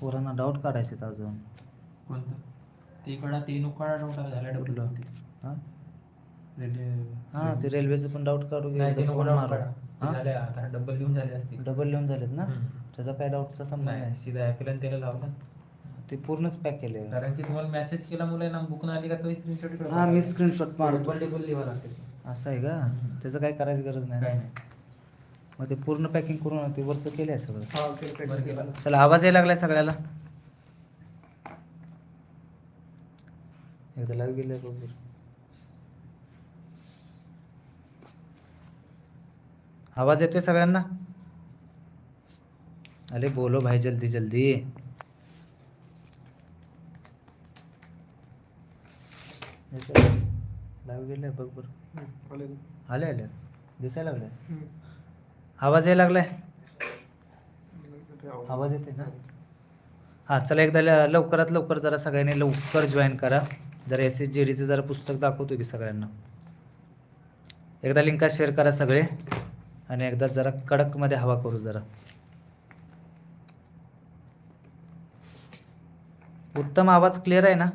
पोरांना डाऊट काढायचे अजून. कोणतं? ते कडा डबल? होती हा? हा ते रेल्वेचं पण डाऊट काढू डबल घेऊन झाले असतील. डबल लिहून झालेत ना. त्याचा काय डाऊटचा संबंध नाही सीधा ॲपल आणि त्याला लावला. ते पूर्णच पॅक केले. कारण की तुम्हाला मेसेज केला मुलांना बुक ना आली का तो स्क्रीनशॉट हा मी स्क्रीनशॉट मारतो. डबल लिहावं लागते असं आहे का. त्याचं काय करायची गरज. नाही. मग ते पूर्ण पॅकिंग करून ते वरचं केलं आहे सगळं. केलं. चला आवाज यायला लागलाय सगळ्याला. एकदा लाईव्ह गेले बरोबर आवाज येतोय सगळ्यांना? अरे बोलो भाई जल्दी जल्दी. लाईव्ह गेले बघ बरं. आले. आले दिसायला लागले आवाज यायला लागलाय? आवाज येते ना? हां चला एकदा ल- लवकरात लवकर जरा सगळ्यांनी लवकर जॉईन करा. जरा एस एस जी डीचं जरा पुस्तक दाखवतो की सगळ्यांना. एकदा लिंका शेअर करा सगळे आणि एकदा जरा कडकमध्ये हवा करू जरा. उत्तम आवाज क्लिअर आहे ना?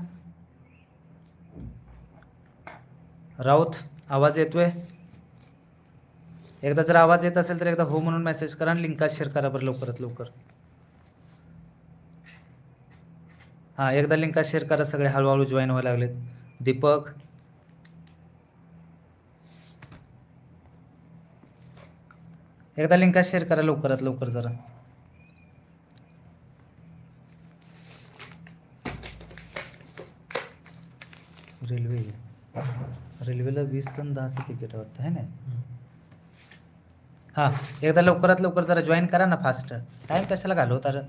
राऊत आवाज येतोय? एकदा जर आवाज येत असेल तर एकदा हो म्हणून मेसेज करा आणि लिंकात शेअर करा बरं लवकरात लवकर. हां एकदा लिंकात शेअर करा सगळे हळूहळू जॉईन व्हायला लागलेत. दीपक. एकदा लिंका शेअर करा लवकरात लवकर जरा. रेल्वे. रेल्वेला वीस आणि दहाचं तिकीट वाटतं आहे ना हां एकदा लवकरात लवकर जरा जॉईन करा ना फास्ट टाईम कशाला घालवता तर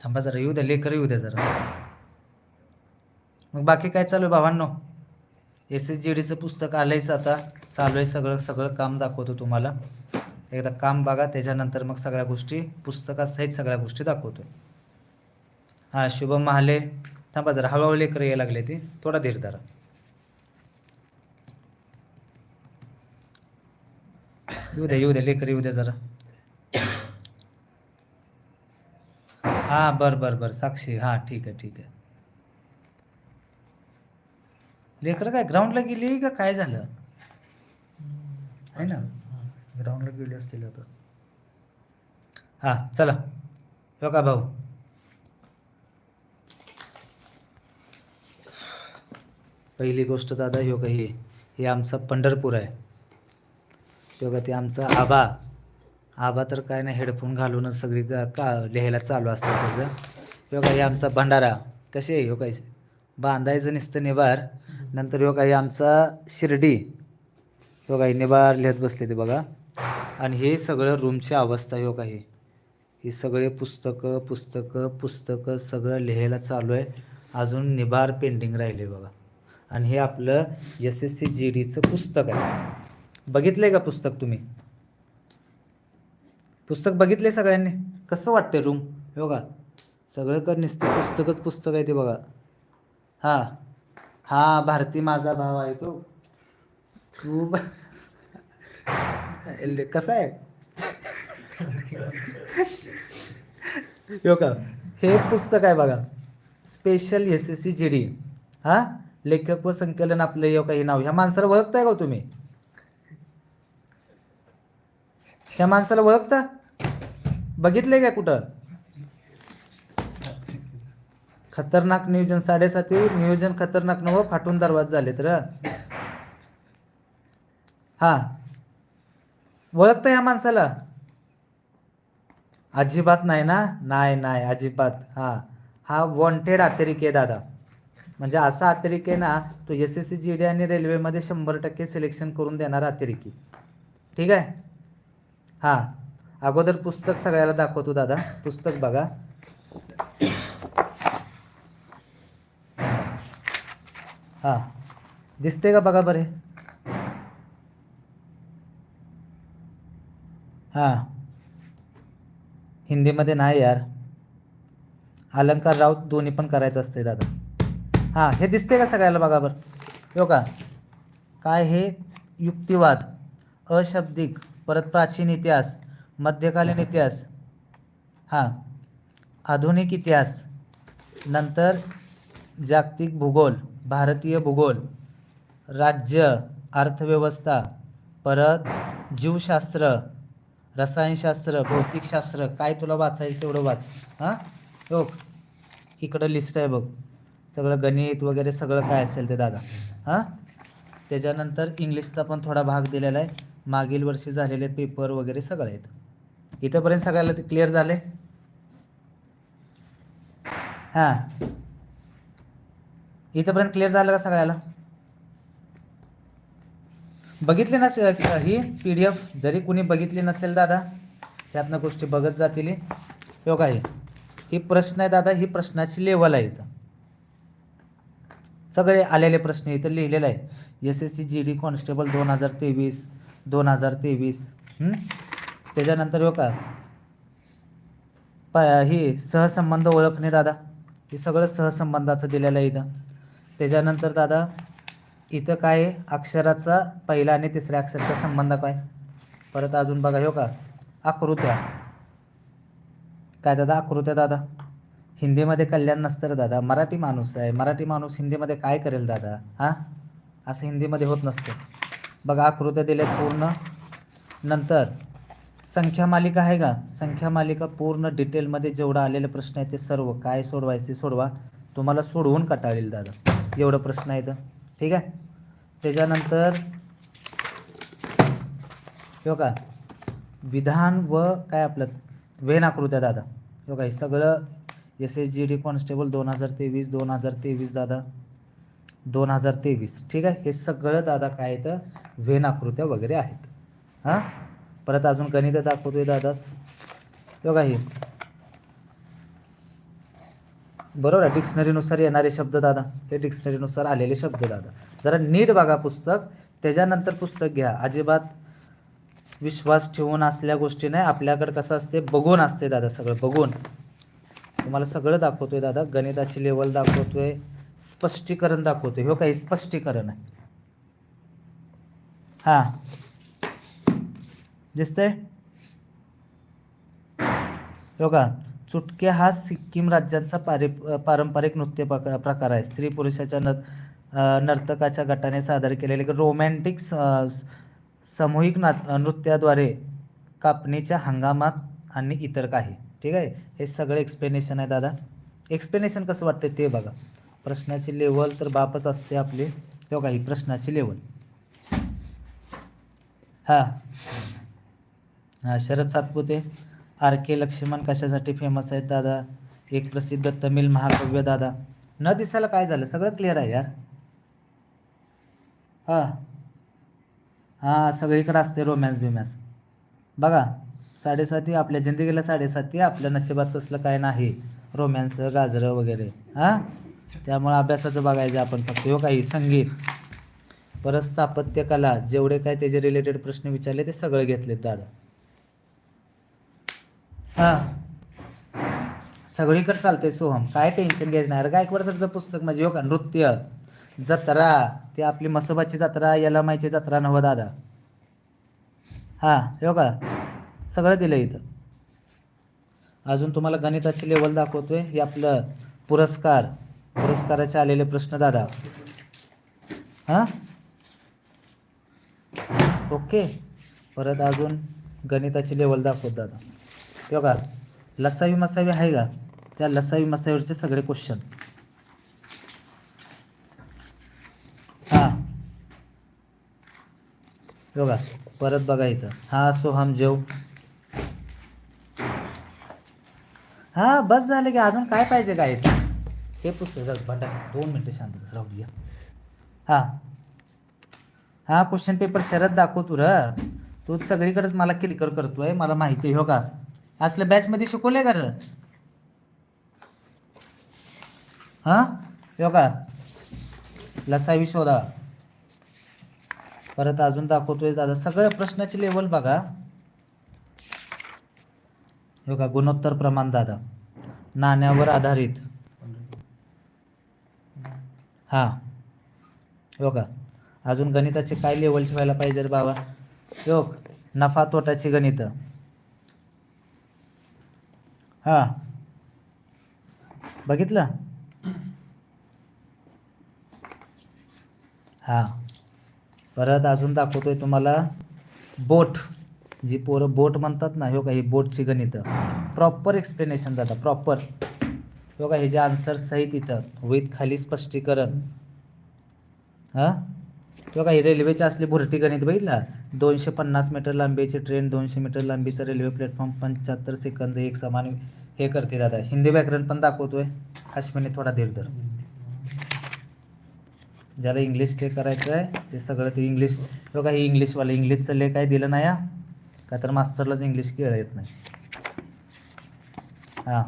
थांबा जरा येऊ द्या लेकर येऊ द्या जरा. मग बाकी काय चालू आहे भावांनो? एस एस जी डीचं पुस्तक आलंयच आता. चालू आहे सगळं सगळं काम दाखवतो तुम्हाला. एकदा काम बघा त्याच्यानंतर मग सगळ्या गोष्टी पुस्तकासहित सगळ्या गोष्टी दाखवतो हां शुभम महाले. थांबा जरा हळूहळू लेकर यायला लागले ती थोडा धीर धरा. येऊ द्या येऊ द्या लेकर येऊ द्या जरा. हां बर बर बर. साक्षी हां ठीक आहे ठीक आहे. लेकर काय ग्राउंडला गेली का काय झालं? आहे ना? ग्राउंडला गेली असतील आता. हां चला. हो का भाऊ. पहिली गोष्ट दादा ह्यो का हे हे आमचं पंढरपूर आहे. तो ते आमचा आबा आबा तर काय नाही हेडफोन घालूनच सगळी गा- का लिहायला चालू असतं त्याचं. ह्यो हे आमचा भंडारा कसे आहे ह्यो काय बांधायचं नुसतं निबार नंतर ह्यो काही आमचा शिर्डी ह्यो काही निबार लिहत बसले ते बघा. आणि हे सगळं रूमची अवस्था ह्यो काही ही सगळे पुस्तकं पुस्तकं पुस्तकं सगळं लिहायला चालू आहे. अजून निबार पेंडिंग राहिले बघा. आणि हे आपलं एस एस सी जी डीचं पुस्तक आहे. बघितलं आहे का पुस्तक तुम्ही? पुस्तक बघितले सगळ्यांनी? कसं वाटतंय रूम हे बघा. सगळं नसतं. पुस्तकच पुस्तक आहे ते बघा. हां. हा भारती माझा भाव आहे तो. खूप कसा आहे? हो का हे पुस्तक आहे बघा. Special S S C G D हा? लेखक व संकलन आपलं हे काही नाव ह्या माणसाला ओळखताय का हो तुम्ही? ह्या माणसाला ओळखता? बघितलंय का कुठं? खतरनाक नियोजन साडेसाती नियोजन खतरनाक नव फाटून दरवाज झाले तर हा. ओळखता या माणसाला? अजिबात नाही ना? नाही नाही अजिबात. हा. हा वॉन्टेड अतिरिक्त आहे दादा. म्हणजे असा अतिरिक्त आहे ना तो S S C G D आणि रेल्वेमध्ये शंभर टक्के सिलेक्शन करून देणारा अतिरेकी. ठीक आहे? हां. अगोदर पुस्तक सगळ्याला दाखवतो दादा. पुस्तक बघा. हां. दिसते का बघा बरे हां? हिंदीमध्ये नाही यार. अलंकार राऊत दोन्ही पण करायचं असते दादा. हां हे दिसते का सगळ्याला बघा बरं हो का? काय हे? युक्तिवाद अशब्दिक परत प्राचीन इतिहास मध्यकालीन इतिहास. हां आधुनिक इतिहास. नंतर जागतिक भूगोल भारतीय भूगोल राज्य अर्थव्यवस्था परत जीवशास्त्र रसायनशास्त्र भौतिकशास्त्र. काय तुला वाचायचं एवढं वाच हां? हो इकडं लिस्ट आहे बघ. सगळं गणित वगैरे सगळं काय असेल ते दादा. हां? त्याच्यानंतर इंग्लिशचा पण थोडा भाग दिलेला आहे. मागील वर्षी झालेले पेपर वगैरे सगळं आहेत. इथंपर्यंत सगळ्याला ते क्लिअर झाले? हां. इथंपर्यंत क्लिअर झालं का सगळ्याला? बघितली नसेल ही पी डी एफ जरी कुणी बघितली नसेल दादा त्यातनं गोष्टी बघत जातील हो. हे ही. प्रश्न आहे दादा ही प्रश्नाची लेवल आहे इथं. सगळे आलेले प्रश्न इथं लिहिलेलं आहे. S S C G D constable दोन हजार तेवीस दोन हजार तेवीस त्याच्यानंतर हो का प ही सहसंबंध ओळखणे दादा. हे सगळं सहसंबंधाचं दिलेलं आहे इथं. त्याच्यानंतर दादा इथं काय अक्षराचा पहिला आणि तिसऱ्या अक्षराचा संबंध काय? परत अजून बघा हो का आकृत्या. काय दादा? आकृत्या दादा. हिंदीमध्ये कल्याण नसतं रे दादा. मराठी माणूस आहे. मराठी माणूस हिंदीमध्ये काय करेल दादा? हां? असं हिंदीमध्ये होत नसतं. बघा आकृत्या दिल्यात पूर्ण. नंतर संख्या मालिका आहे का? संख्या मालिका पूर्ण डिटेलमध्ये जेवढं आलेले प्रश्न आहे ते सर्व काय सोडवायचे सोडवा. तुम्हाला सोडवून कटाळेल दादा. एवढं प्रश्न आहे तर ठीक आहे? त्याच्यानंतर हो का विधान व काय आपलं? वेन आकृत्या दादा. हो का हे सगळं S S G D constable दोन हजार तेवीस दोन हजार तेवीस दादा. दोन हजार तेवीस. ठीक आहे? हे सगळं दादा काय तर वेन आकृत्या वगैरे आहेत. हां? परत अजून गणित दाखवतोय दादाच. बघा हे. बरोबर आहे? डिक्शनरीनुसार येणारे शब्द दादा. हे डिक्शनरीनुसार आलेले शब्द दादा. जरा नीट बघा पुस्तक. त्याच्यानंतर पुस्तक घ्या. अजिबात विश्वास ठेवून असल्या गोष्टी नाही. आपल्याकडे कसं असते? बघून असते दादा सगळं. बघून. तुम्हाला सगळं दाखवतोय दादा. गणिताची लेवल दाखवतोय. स्पष्टीकरण दाखवतोय. हो काही स्पष्टीकरण आहे. हां. दिसतंय? हो का? चुटके हा सिक्कीम राज्यांचा पारि पारंपरिक नृत्य प्रकार आहे. स्त्री पुरुषाच्या न नर्तकाच्या गटाने सादर केलेले रोमॅन्टिक सामूहिक ना नृत्याद्वारे कापणीच्या हंगामात आणि इतर काही. ठीक आहे? हे सगळं एक्सप्लेनेशन आहे दादा. एक्सप्लेनेशन कसं वाटतं ते बघा. प्रश्नाची लेवल तर बापच असते आपली. हो काही प्रश्नाची लेवल हां. हां शरद सातपुते. आर के लक्ष्मण कशासाठी फेमस आहेत दादा? एक प्रसिद्ध तमिळ महाकाव्य दादा. न दिसायला काय झालं? सगळं क्लिअर आहे यार. हां. हां सगळीकडे असते रोमॅन्स बिमॅन्स बघा. साडेसाती आपल्या जिंदगीला साडेसाती आपल्या नशिबात तसलं काय नाही. रोमॅन्स गाजरं वगैरे. हां? त्यामुळे अभ्यासाचं बघायचं आपण फक्त. हो काही? संगीत. परत स्थापत्य कला. जेवढे काय त्याचे रिलेटेड प्रश्न विचारले ते सगळे घेतलेत दादा हां? सगळीकडे चालतंय सोहम. काय टेन्शन घ्यायचं नाही. अरे गायकवाड सरचं पुस्तक म्हणजे हो का? नृत्य. जत्रा. ते आपली मसोबाची जत्रा याला माहिती जत्रा नव दादा. हां? हो का? सगळं दिलं इथं. अजून तुम्हाला गणिताची लेवल दाखवतोय. हे आपलं पुरस्कार पुरस्काराचे आलेले प्रश्न दादा. हां? ओके. परत अजून गणिताची लेवल दाखवत दादा. योगा बघा लसावी मसावी आहे का? त्या लसावी मसावीवरचे सगळे क्वेश्चन हां. योगा बघा परत बघा इथं. हा सोहम जेव. हा बस झाले की अजून काय पाहिजे काय ते हे पुस्तक जरा दोन मिनटं शांत बस राहू द्या हां. हा क्वेश्चन पेपर शरद दाखव तू र तू सगळीकडेच मला क्लिकर करतोय मला माहिती आहे हो का? असल्या बॅचमध्ये शिकवले का र? हां? हो का? लसावी शोधा परत अजून दाखवतोय दादा सगळ्या प्रश्नाची लेवल बघा. हो का गुणोत्तर प्रमाण दादा. नाण्यावर आधारित. हा. हो का अजून गणिताचे काय लेवल ठेवायला पाहिजे रे बाबा? योग नफा तोटाची गणित. हा. बघितलं? हा. परत अजून दाखवतोय तुम्हाला. बोट. जी पोरं बोट म्हणतात ना हो का ही बोटची गणितं. प्रॉपर एक्सप्लेनेशन जातं प्रॉपर हो का हे जे आन्सर सहित इथं विथ खाली स्पष्टीकरण. हां? तो काही रेल्वेची असली भुरटी गणित बघितला? दोनशे पन्नास मीटर लांबीची ट्रेन दोनशे मीटर लांबीचं रेल्वे प्लॅटफॉर्म पंच्याहत्तर सेकंद एक समान हे करते दादा. हिंदी व्याकरण पण दाखवतोय. अश्विनी थोडा धीर धर. ज्याला इंग्लिश ते करायचं आहे ते सगळं ते इंग्लिश हो हे इंग्लिशवालं इंग्लिशचं ले काय दिलं नाही हा? का तर मास्तरलाच इंग्लिश केलं येत नाही. हां.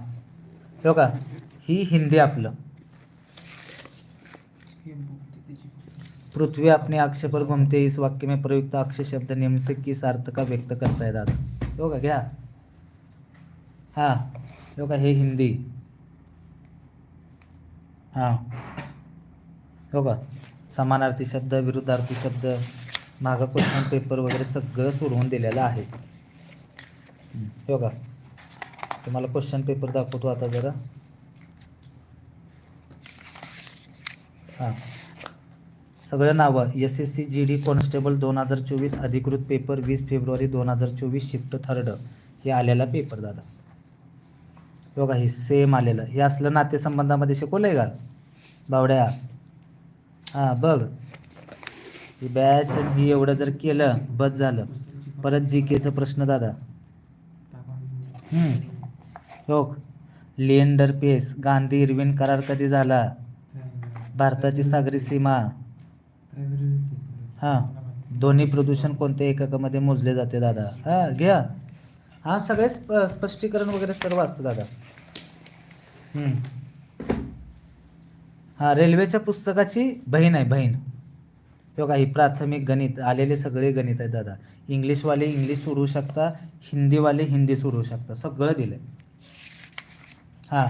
हो का ही हिंदी आपलं. पृथ्वी अपने अक्ष पर घूमते इस वाक्य में प्रयुक्त अक्ष शब्द निम्न से किस अर्थ का व्यक्त करता है दादा. हो का घ्या. हां. हो का हे हिंदी. हां. हो का समानार्थी शब्द विरुद्धार्थी शब्द. माझा क्वेश्चन पेपर वगैरे सगळं सोडवून दिलेलं आहे. हो का? तुम्हाला क्वेश्चन पेपर दाखवतो आता जरा. हां. सगळं नावं. S S C G D constable दोन हजार चोवीस अधिकृत पेपर वीस फेब्रुवारी दोन हजार चोवीस शिफ्ट थर्ड हे आलेला पेपर दादा. हो बघा हे सेम आलेलं. हे असलं नातेसंबंधामध्ये शिकवलं आहे का? बावड्या? हां बघ. ही बॅच आणि ही एवढं जर केलं बस झालं. परत जी केचं प्रश्न दादा. हो. लिएंडर पेस गांधी इरविन करार कधी झाला? भारताची सागरी सीमा. हां. ध्वनी प्रदूषण कोणत्या एककामध्ये मोजले जाते दादा? हा घ्या. हा सगळे स्प स्पष्टीकरण वगैरे सर्व असतं दादा. हम्म. हा रेल्वेच्या पुस्तकाची बहीण आहे बहीण. बघा ही प्राथमिक गणित आलेले सगळे गणित आहेत दादा. इंग्लिशवाले इंग्लिश सोडवू शकता हिंदीवाले हिंदी सोडवू शकता. सगळं दिलंय. हां.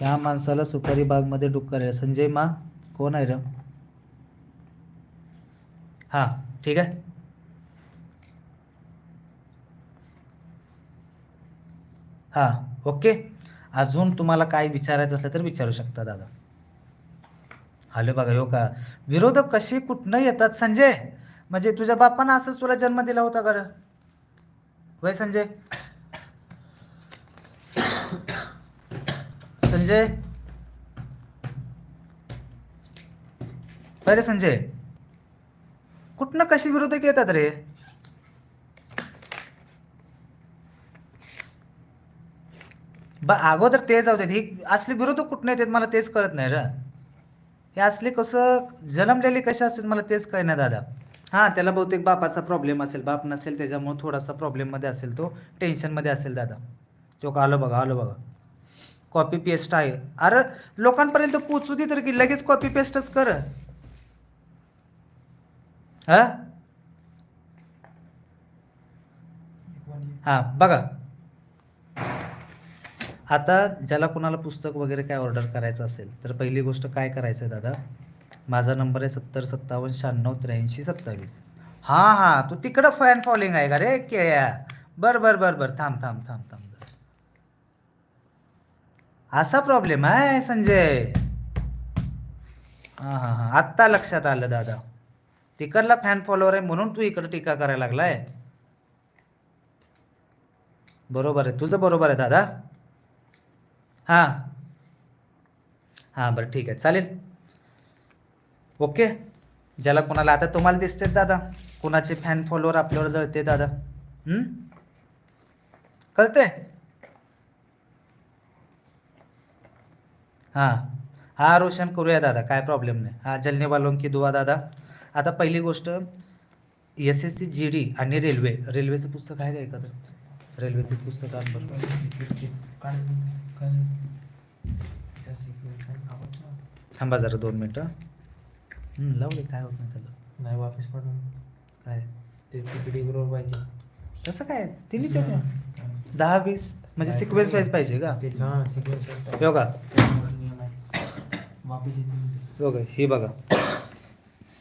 ह्या माणसाला सुपारी बागमध्ये डुक्कर आहे संजय मा कोण आहे र? हां ठीक आहे. हां ओके. अजून तुम्हाला काय विचारायचं असलं तर विचारू शकता दादा. आलं बघा हो का? विरोधक कशी कुठनं येतात संजय? म्हणजे तुझ्या बापानं असंच तुला जन्म दिला होता का वय संजय? संजय? अरे संजय? कुठनं कशी विरोधक येतात रे? बा अगोदर ते जाऊ देत. ही असली विरोधक कुठनं येतात मला तेच कळत नाही रे. हे असले कसं जन्मलेले कसे असतात मला तेच ना दादा. हां त्याला बहुतेक बापाचा प्रॉब्लेम असेल बाप नसेल त्याच्यामुळे थोडासा प्रॉब्लेममध्ये असेल तो टेन्शनमध्ये असेल दादा. तो का आलो बघा आलो बघा. कॉपी पेस्ट आहे. अरे लोकांपर्यंत पोचू दे तर की लगेच कॉपी पेस्टच कर. हा? हां बघा. आता ज्याला कोणाला पुस्तक वगैरे काय ऑर्डर करायचं असेल तर पहिली गोष्ट काय करायचं आहे दादा? माझा नंबर आहे सत्तर सत्तावन्न शहाण्णव त्र्याऐंशी सत्तावीस. हां हां तू तिकडं फॅन फॉलोइंग आहे का रे केळ्या? बर बर बर बर थांब थांब थांब थांब. असा प्रॉब्लेम आहे संजय. हां हां हां आत्ता लक्षात आलं दादा. तिकडला फॅन फॉलोअर आहे म्हणून तू इकडं टीका करायला लागलाय. बरोबर आहे तुझं बरोबर आहे दादा. हां. हां बरं ठीक आहे. चालेल. ओके. ज्याला कोणाला आता तुम्हाला दिसते दादा. कोणाचे फॅन फॉलोअर आपल्यावर जळते दादा. कळते हां. हां रोशन करूया दादा. काय प्रॉब्लेम नाही. हां जलने वालों की दुआ दादा. आता पहिली गोष्ट S S C G D आणि रेल्वे. रेल्वेचं पुस्तक आहे का एखादं? रेल्वेचं पुस्तक आण थांबा जरा दोन मिनटं. हं, लावले काय होत नाही त्याला? नाही वापस पाठवून काय? ते तिकडे बरोबर पाहिजे. तसं काय? तिन्हीच दहा वीस म्हणजे सिक्वेन्स वाईज पाहिजे का? हां सिक्वेन्स हो बघा.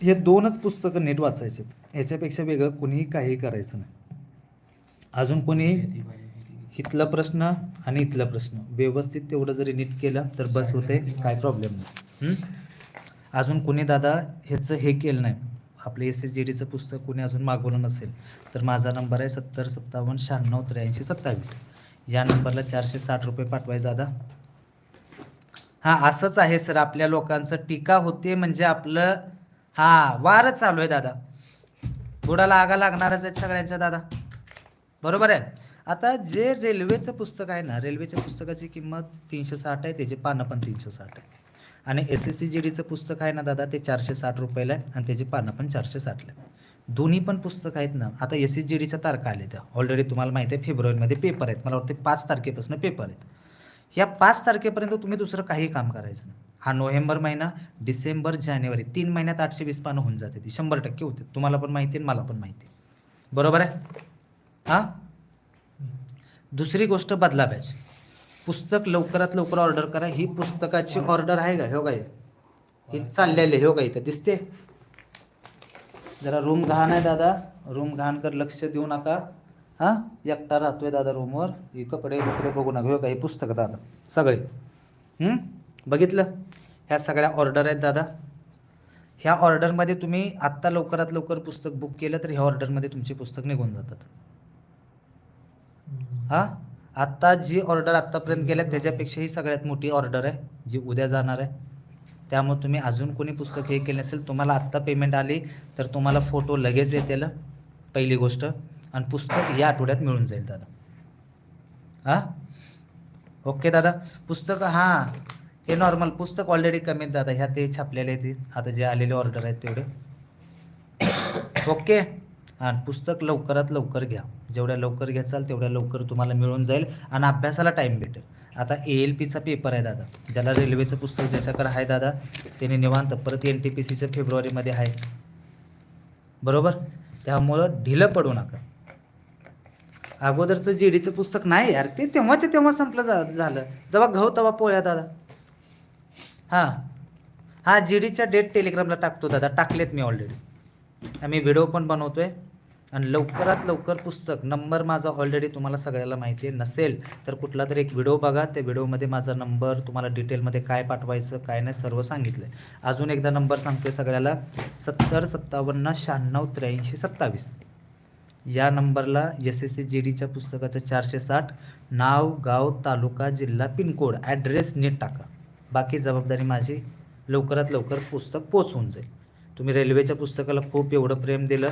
हे दोनच पुस्तकं नीट वाचायचे ह्याच्यापेक्षा वेगळं कुणीही काही करायचं नाही. अजून कोणी इथला प्रश्न आणि इथला प्रश्न. व्यवस्थित तेवढं जरी नीट केलं तर बस होते काय प्रॉब्लेम नाही. अजून कोणी दादा ह्याचं हे केलं नाही? आपलं एस एस जी डीचं पुस्तक कोणी अजून मागवलं नसेल? तर माझा नंबर आहे सत्तर सत्तावन्न शहाण्णव त्र्याऐंशी सत्तावीस. या नंबरला चारशे साठ रुपये पाठवाय दादा. हां असंच आहे सर. आपल्या लोकांचं टीका होते म्हणजे आपलं हां वारच चालू आहे दादा. बुडाला आगा लागणारच आहेत सगळ्यांच्या दादा. बरोबर आहे? आता जे रेल्वेचं पुस्तक आहे ना रेल्वेच्या पुस्तकाची किंमत तीनशे साठ आहे त्याची पानं पण तीनशे साठ आहे. आणि एस एस सी जी डीचं पुस्तक आहे ना दादा ते चारशे साठ रुपयाला आहे आणि त्याची पानं पण चारशे साठला आहे दोन्ही पण पुस्तक आहेत ना आता एस एस जी डीच्या तारखा आल्या त्या. ऑलरेडी तुम्हाला माहिती आहे फेब्रुवारीमध्ये पेपर आहेत. मला वाटते पाच तारखेपासून पेपर आहेत. या पाच तारखेपर्यंत तुम्ही दुसरं काही काम करायचं नाही. हा नोव्हेंबर महिना डिसेंबर जानेवारी तीन महिन्यात आठशे वीस पानं होऊन जाते ती. शंभर टक्के होते. तुम्हाला पण माहिती आहे आणि मला पण माहिती आहे. बरोबर आहे? हां? दुसरी गोष्ट बदला बॅच. पुस्तक लवकरात लवकर ऑर्डर करा. ही पुस्तकाची ऑर्डर आहे का? हो काय ही चाललेली हो का? इथं दिसते? जरा रूम घाण आहे दादा. रूम घाणकर लक्ष देऊ नका. हां? एकटा राहतोय दादा रूमवर ही कपडे कपडे बघू नका. हो का? ही पुस्तक दादा. सगळे. बघितलं? ह्या सगळ्या ऑर्डर आहेत दादा. ह्या ऑर्डरमध्ये तुम्ही आत्ता लवकरात लवकर पुस्तक बुक केलं तर ह्या ऑर्डरमध्ये तुमचे पुस्तक निघून जातात. हा? आत्ता जी ऑर्डर आत्तापर्यंत गेल्या त्याच्यापेक्षा ही सगळ्यात मोठी ऑर्डर आहे जी उद्या जाणार आहे. त्यामुळे तुम्ही अजून कोणी पुस्तक हे केले नसेल तुम्हाला आत्ता पेमेंट आली तर तुम्हाला फोटो लगेच येतील पहिली गोष्ट. आणि पुस्तक या आठवड्यात मिळून जाईल दादा. हां? ओके दादा. पुस्तक हां. हे नॉर्मल पुस्तक ऑलरेडी कमी आहेत दादा ह्या ते छापलेले आहेत. आता जे आलेले ऑर्डर आहेत तेवढे. ओके. आणि पुस्तक लवकरात लवकर घ्या. जेवढ्या लवकर घ्याचाल तेवढ्या लवकर तुम्हाला मिळून जाईल आणि अभ्यासाला टाईम भेटेल. आता ए एल पीचा पेपर आहे दादा ज्याला रेल्वेचं पुस्तक ज्याच्याकडे आहे दादा त्याने निवांत परत एन टी पी सीचं फेब्रुवारीमध्ये आहे. बरोबर? त्यामुळं ढिलं पडू नका. अगोदरचं जी डीचं पुस्तक नाही यार ते तेव्हाच्या तेव्हा संपलं जा झालं. जेव्हा घाऊ तेव्हा पोळ्या दादा. हां. हां जी डीच्या डेट टेलिग्रामला टाकतो दादा टाकलेत मी ऑलरेडी आम्ही व्हिडिओ पण बनवतोय. आणि लवकरात लवकर पुस्तक नंबर माझा ऑलरेडी तुम्हाला सगळ्याला माहिती आहे. नसेल तर कुठला तरी एक व्हिडिओ बघा. त्या व्हिडिओमध्ये माझा नंबर तुम्हाला डिटेलमध्ये काय पाठवायचं काय नाही सर्व सांगितलं आहे अजून एकदा नंबर सांगतोय सगळ्याला. सत्तर सत्तावन्न शहाण्णव त्र्याऐंशी सत्तावीस. या नंबरला एस एस सी जी डीच्या पुस्तकाचं चारशे साठ. नाव गाव तालुका जिल्हा पिनकोड ॲड्रेस नीट टाका. बाकी जबाबदारी माझी लवकरात लवकर पुस्तक पोचवून जाईल. तुम्ही रेल्वेच्या पुस्तकाला खूप एवढं प्रेम दिलं.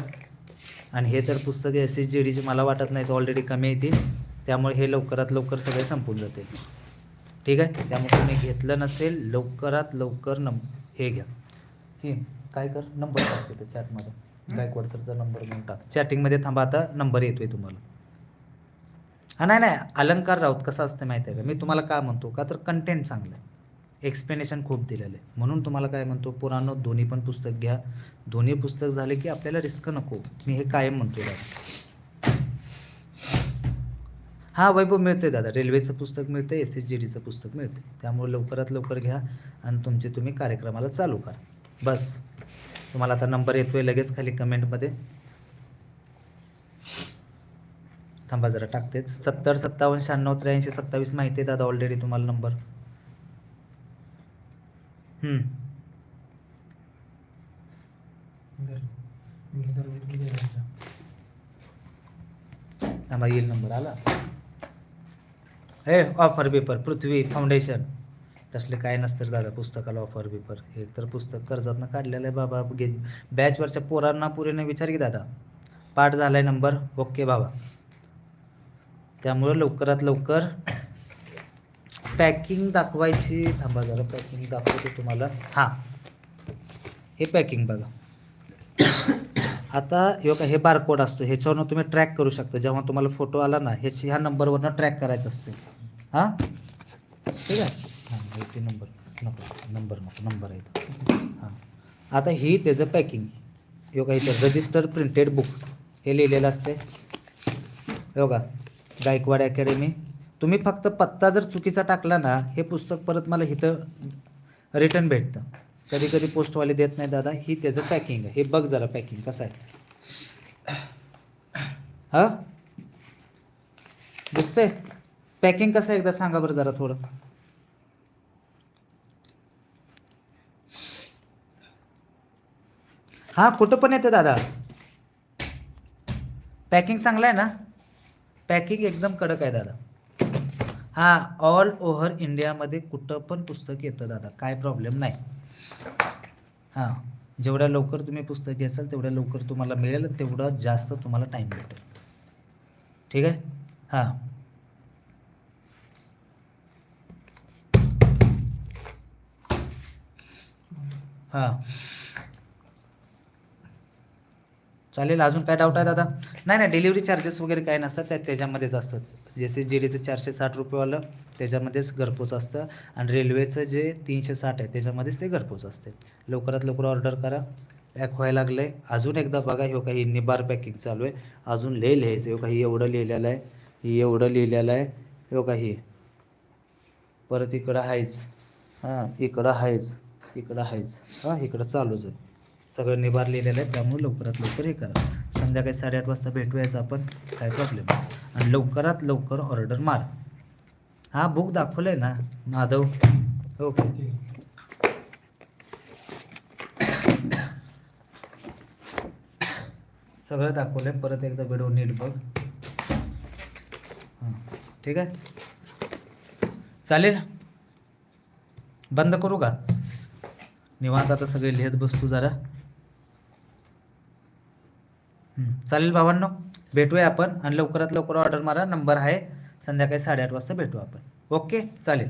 आणि हे तर पुस्तक एस एस जी डीचे मला वाटत नाही ऑलरेडी कमी येतील त्यामुळे हे लवकरात लवकर सगळे संपून जाते. ठीक आहे? त्यामुळे तुम्ही घेतलं नसेल लवकरात लवकर नम हे घ्या. हे काय कर? नंबर टाक त्या चॅटमध्ये गायकवाड सरचा नंबर म्हणून टाक. चॅटिंगमध्ये थांबा आता नंबर येतोय तुम्हाला. हा नाही नाही अलंकार राऊत कसं असतं माहिती आहे का? मी तुम्हाला का म्हणतो? का तर कंटेंट चांगलं आहे. एक्सप्लेनेशन खूप दिलेलं आहे. म्हणून तुम्हाला काय म्हणतो पुराणं दोन्ही पण पुस्तक घ्या. दोन्ही पुस्तक झाले की आपल्याला रिस्क नको. मी हे कायम म्हणतो दादा. हां वैभव मिळते दादा. रेल्वेचं पुस्तक मिळते एस एस जी डीचं पुस्तक मिळते त्यामुळे लवकरात लवकर घ्या आणि तुमचे तुम्ही कार्यक्रमाला चालू करा. बस. तुम्हाला आता नंबर येतोय लगेच खाली कमेंटमध्ये थांबा जरा टाकतेच. सत्तर सत्तावन्न शहाण्णव त्र्याऐंशी सत्तावीस माहिती आहे दादा ऑलरेडी तुम्हाला नंबर हम्म. येईल नंबर आला. हे ऑफर पेपर पृथ्वी फाउंडेशन तसले काय नसतं दादा पुस्तकाला ऑफर पेपर हे तर पुस्तक कर्जातनं काढलेलं आहे बाबा. घे बॅचवरच्या पोरांना पुरेने विचार की दादा. पाठ झालाय नंबर ओके बाबा. त्यामुळं लवकरात लवकर पॅकिंग दाखवायची. थांबा जरा पॅकिंग दाखवतो तुम्हाला. हां. हे पॅकिंग बघा. आता हे का हे बारकोड असतो. ह्याच्यावरनं तुम्ही ट्रॅक करू शकता. जेव्हा तुम्हाला फोटो आला ना ह्याची ह्या नंबरवरनं ट्रॅक करायचं असते. हां? ठीक आहे? हां ते नंबर नको नंबर नको नंबर आहे हां. आता ही त्याचं पॅकिंग यो का इथं रजिस्टर प्रिंटेड बुक हे लिहिलेलं असते. योगा का गायकवाड अकॅडमी तुम्ही फक्त पत्ता जर चुकीचा टाकला ना हे पुस्तक परत मला इथं रिटर्न भेटतं. कधी कधी पोस्टवाले देत नाही दादा ही त्याचं पॅकिंग आहे. हे बघ जरा पॅकिंग कसं आहे. हा? दिसतंय? पॅकिंग कसं आहे एकदा सांगा बरं जरा थोडं. हा कुठं पण येते दादा. पॅकिंग चांगलं आहे ना? पॅकिंग एकदम कडक आहे दादा. हा ऑल ओव्हर इंडियामध्ये कुठं पण पुस्तक येतं दादा. काय प्रॉब्लेम नाही. हां जेवढ्या लवकर तुम्ही पुस्तक घ्याल तेवढ्या लवकर तुम्हाला मिळेल तेवढं जास्त तुम्हाला टाईम भेटेल. ठीक आहे? हां. हां. चालेल अजून काय डाऊट आहे दादा? नाही नाही डिलिव्हरी चार्जेस वगैरे काय नसतात त्या त्याच्यामध्येच असतात. जसे जी डीचं चारशे साठ रुपयेवालं त्याच्यामध्येच घरपोच असतं. आणि रेल्वेचं जे तीनशे साठ आहे त्याच्यामध्येच ते घरपोच असते. लवकरात लवकर ऑर्डर करा. पॅक व्हायला लागलं आहे अजून एकदा बघा हे काही निबार पॅकिंग चालू आहे. अजून लय लिहायचं हे काही एवढं लिहिलेलं आहे. हे एवढं लिहिलेलं आहे. हे काही परत इकडं आहेच हां इकडं आहेच इकडं आहेच हां इकडं चालूच आहे. सगळं निबार लिहिलेलं आहे. त्यामुळे लवकरात लवकर हे करा. संध्याकाळी साडेआठ वाजता भेटूयाचं आपण. काय प्रॉब्लेम आणि लवकरात लवकर ऑर्डर मार. हा बुक दाखवलं आहे ना माधव. ओके सगळं दाखवलं आहे परत एकदा व्हिडिओ नीट बघ. हां ठीक आहे? चालेल? बंद करू का? निवांत आता सगळे लिहित बसतो जरा. चालेल भावांनो भेटूया आपण आणि लवकरात लवकर ऑर्डर मारा. नंबर आहे संध्याकाळी साडेआठ वाजता भेटू आपण. ओके चालेल.